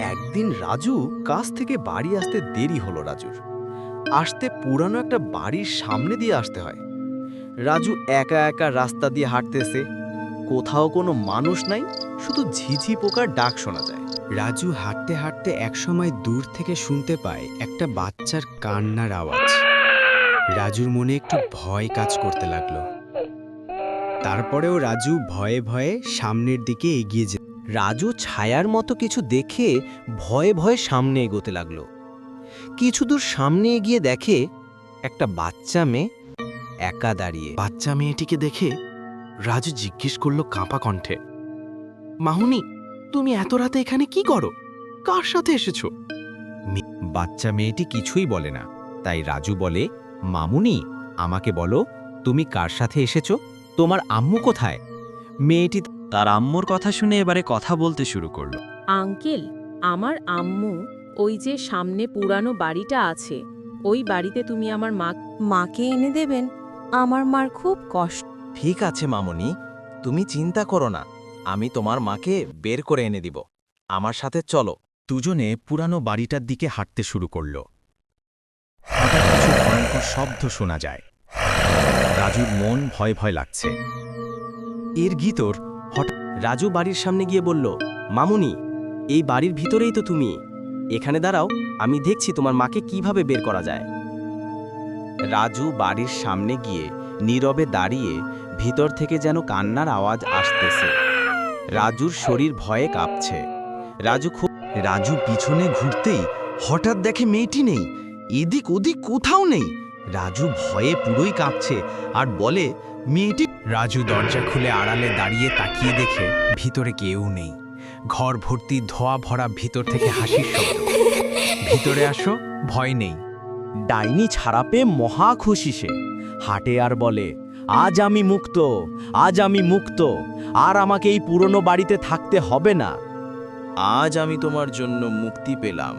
একদিন রাজু কাজ থেকে বাড়ি আসতে দেরি হলো রাজুর। আসতে পুরানো একটা বাড়ির সামনে দিয়ে আসতে হয়। রাজু একা একা রাস্তা দিয়ে হাঁটতেছে। কোথাও কোনো মানুষ নাই, শুধু ঝিঝি পোকার ডাক শোনা যায়। রাজু হাঁটতে হাঁটতে একসময় দূর থেকে শুনতে পায় একটা বাচ্চার কান্নার আওয়াজ। রাজুর মনে একটু ভয় কাজ করতে লাগল। তারপরেও রাজু ভয়ে ভয়ে সামনের দিকে এগিয়ে রাজু ছায়ার মতো কিছু দেখে ভয়ে ভয়ে সামনে এগোতে লাগল। কিছু দূর সামনে এগিয়ে দেখে একটা বাচ্চা মেয়ে একা দাঁড়িয়ে। বাচ্চা মেয়েটিকে দেখে রাজু জিজ্ঞেস করল কাঁপা কণ্ঠে মাহুনি তুমি এত রাতে এখানে কি করো? কার সাথে এসেছ? বাচ্চা মেয়েটি কিছুই বলে না। তাই রাজু বলে মামুনি আমাকে বলো তুমি কার সাথে এসেছ? তোমার আম্মু কোথায়? মেয়েটি তার আম্মুর কথা শুনে এবারে কথা বলতে শুরু করল। আঙ্কেল আমার আম্মু ওই যে সামনে পুরানো বাড়িটা আছে ওই বাড়িতে তুমি আমার মা মাকে এনে দেবেন আমার মার খুব কষ্ট। ঠিক আছে মামনি তুমি চিন্তা করো না আমি তোমার মাকে বের করে এনে দিব। আমার সাথে চলো। দুজনে পুরানো বাড়িটার দিকে হাঁটতে শুরু করল। হঠাৎ কিছু ভয়ঙ্কর শব্দ শোনা যায়। রাজুর মন ভয় ভয় লাগছে। এর গীতর হঠাৎ রাজু বাড়ির সামনে গিয়ে বলল, মামুনি, এই বাড়ির ভিতরেই তো তুমি। এখানে দাঁড়াও, আমি দেখছি তোমার মাকে কীভাবে বের করা যায়। রাজু বাড়ির সামনে গিয়ে নীরবে দাঁড়িয়ে ভিতর থেকে যেন কান্নার আওয়াজ আসতেছে। রাজুর শরীর ভয়ে কাঁপছে। রাজু খুব রাজু পিছনে ঘুরতেই হঠাৎ দেখে মেয়েটি নেই। এদিক ওদিক কোথাও নেই। রাজু ভয়ে পুরোই কাঁপছে আর বলে, মেয়েটি রাজু দরজা খুলে আড়ালে দাঁড়িয়ে তাকিয়ে দেখে ভিতরে কেউ নেই। ঘর ভর্তি ধোয়া ভরা ভিতর থেকে হাসির শব্দ। ভিতরে আসো ভয় নেই। ডাইনি ছাড়া পেয়ে মহা খুশি সে। হাটে আর বলে আজ আমি মুক্ত আজ আমি মুক্ত আর আমাকে এই পুরনো বাড়িতে থাকতে হবে না। আজ আমি তোমার জন্য মুক্তি পেলাম।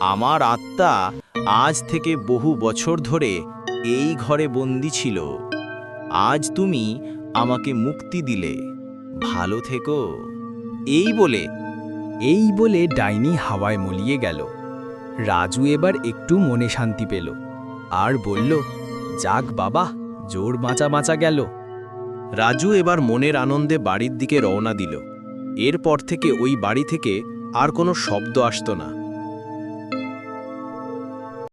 আমার আত্মা আজ থেকে বহু বছর ধরে এই ঘরে বন্দি ছিল। আজ তুমি আমাকে মুক্তি দিলে। ভালো থেকো। এই বলে এই বলে ডাইনি হাওয়ায় মলিয়ে গেল। রাজু এবার একটু মনে শান্তি পেল আর বলল, যাক বাবা, জোর বাঁচা বাঁচা গেল। রাজু এবার মনের আনন্দে বাড়ির দিকে রওনা দিল। এরপর থেকে ওই বাড়ি থেকে আর কোনো শব্দ আসত না।